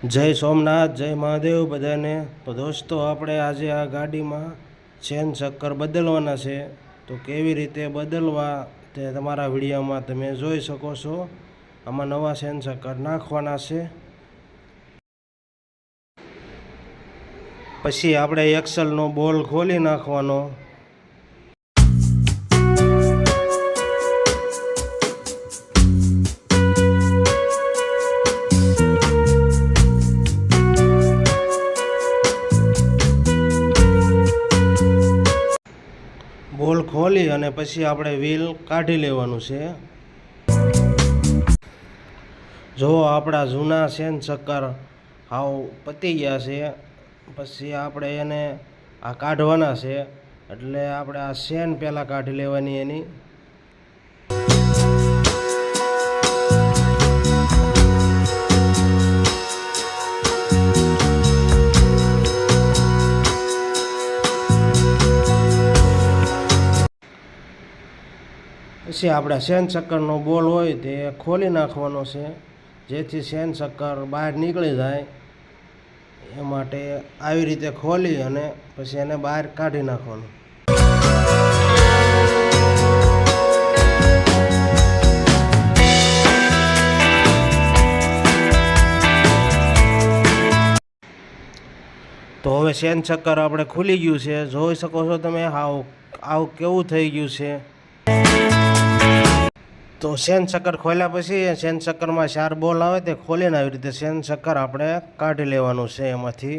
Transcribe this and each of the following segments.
જય સોમનાથ, જય મહાદેવ બધાને. તો દોસ્તો, આપણે આજે આ ગાડીમાં ચેન ચક્કર બદલવાના છે. તો કેવી રીતે બદલવા તે તમારા વિડીયોમાં તમે જોઈ શકો છો. આમાં નવા ચેન ચક્કર નાખવાના છે. પછી આપણે એક્સલનો બોલ ખોલી નાખવાનો. બોલ ખોલી અને પછી આપણે વ્હીલ કાઢી લેવાનું છે. જો આપણા જૂના સેન ચક્કર હાવ પતી ગયા છે. પછી આપણે એને આ કાઢવાના છે. એટલે આપણે આ સેન પહેલાં કાઢી લેવાની એની. પછી આપણે શેન ચક્કરનો બોલ હોય તે ખોલી નાખવાનો છે, જેથી શેન ચક્કર બહાર નીકળી જાય. એ માટે આવી રીતે ખોલી અને પછી એને બહાર કાઢી નાખવાનું. તો હવે શેન ચક્કર આપણે ખુલી ગયું છે. જોઈ શકો છો તમે હાવ આવું કેવું થઈ ગયું છે. તો શેન ચક્કર ખોલ્યા પછી શેન ચક્કરમાં ચાર બોલ આવે તે ખોલીને આવી રીતે શેન ચક્કર આપણે કાઢી લેવાનું છે એમાંથી.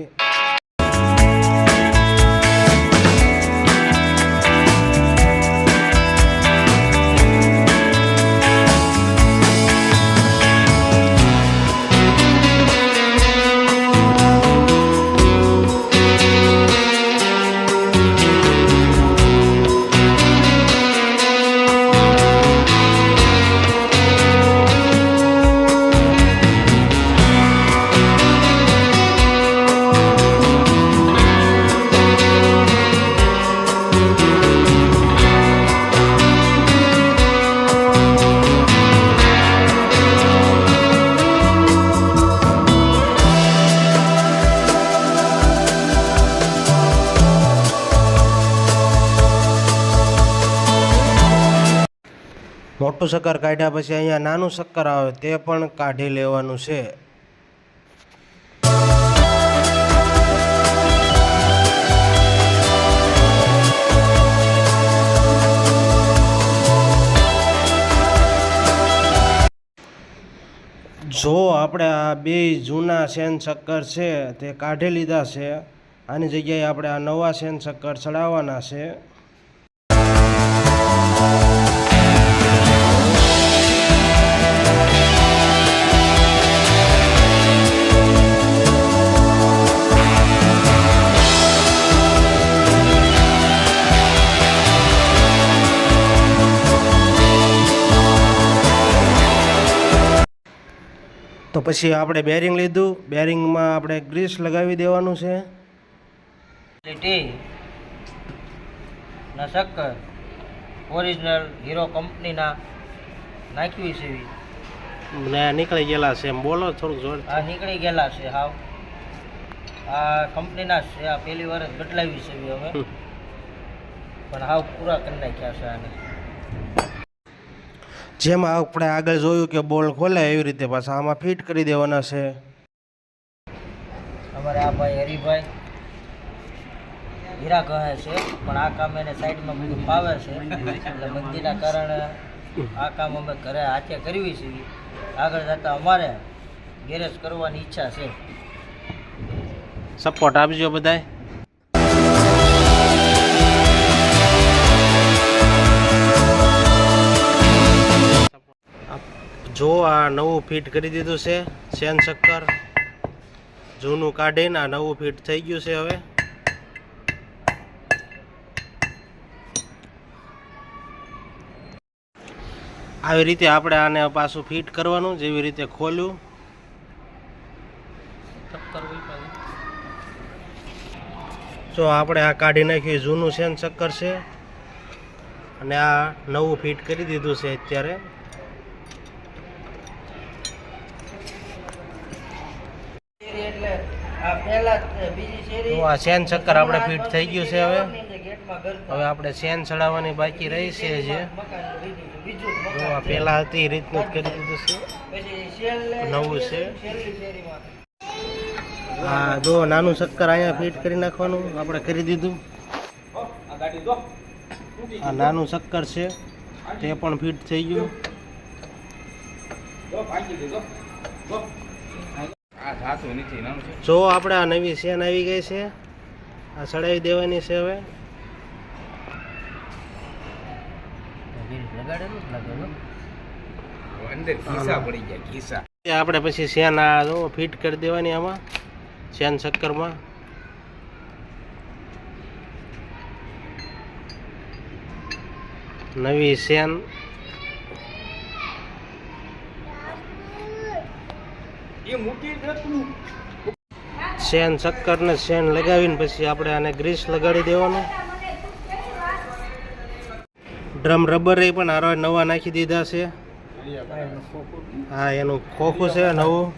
મોટું શક્કર કાઢ્યા પછી અહીંયા નાનું શક્કર આવે, તે પણ કાઢી લેવાનું છે. જો આપણે આ બે જૂના શેન શક્કર છે, તે કાઢી લીધા છે, આની જગ્યાએ આપણે આ નવા શેન શક્કર ચડાવવાના છે. તો પછી આપણે બેરિંગ લીધું. બેરિંગમાં આપણે ગ્રીસ લગાવી દેવાનું છે. ક્વોલિટી ના શક્કર. ઓરિજિનલ હીરો કંપનીના નાખ્યું છે. ને નીકળી ગયેલા છે એમ. બોલો થોડુંક જોર આ નીકળી ગયેલા છે હાવ. આ કંપનીના છે આ પહેલી વાર જ બદલાવી છે હવે. પણ હાવ પૂરા કરી નાખ્યા છે આને. જેમ આપણે આગળ જોયું કે બોલ ખોલે એવી રીતે પાછા આમાં ફિટ કરી દેવાના છે. અમારે આ ભાઈ હરિભાઈ. હીરા કહે છે પણ આ કામ એને સાઈડમાં બધું ફાવે છે. એટલે મંદીના કારણે આ કામ અમે ઘરે હાથે કરવી છે. આગળ જતાં અમારે ગેરેજ કરવાની ઈચ્છા છે. સપોર્ટ આપજો બધાય. જો આ નવું ફિટ કરી દીધું છે સેન શક્કર. જૂનું કાઢીને આ નવું ફિટ થઈ ગયું છે હવે. આવી રીતે આપણે આને પાછું ફિટ કરવાનું જેવી રીતે ખોલ્યું. જો આપણે આ કાઢી નાખ્યું જૂનું સેન ચક્કર છે. અને આ નવું ફિટ કરી દીધું છે અત્યારે. આ શેન ચક્કર આપણે ફિટ થઈ ગયું છે હવે. હવે આપણે સેન ચડાવવાની બાકી રહી છે જે. આ પહેલા હતી એ રીતનું જ કરી દીધું છે. નવું છે. હા જો નાનું ચક્કર અહીંયા ફિટ કરી નાખવાનું આપણે કરી દીધું. આ નાનું ચક્કર છે તે પણ ફિટ થઈ ગયું. જો આપણે આ નવી સેન આવી ગઈ છે આ ચડાવી દેવાની છે હવે. આપણે પછી સેન આ જો ફિટ કરી દેવાની આમાં સેન ચક્કરમાં નવી સેન સેન ચક્કર ને સેન લગાવીને પછી આપણે આને ગ્રીસ લગાડી દેવાનું. ડ્રમ રબર પણ આરો નવા નાખી દીધા છે. હા, એનું ખોખું છે, નવું.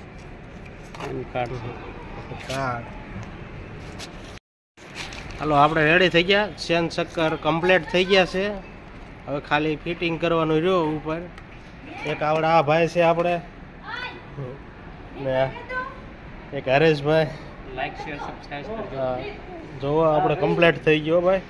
હાલો, આપણે રેડી થઈ ગયા. સેન ચક્કર કમ્પ્લીટ થઈ ગયા છે. હવે ખાલી ફિટિંગ કરવાનું રહ્યો ઉપર. એક આવડા આ ભાઈ છે આપણે. ને એક હરેશભાઈ. લાઈક શેર સબસ્ક્રાઇબ હા. જોવો આપણે કમ્પ્લીટ થઈ ગયો ભાઈ.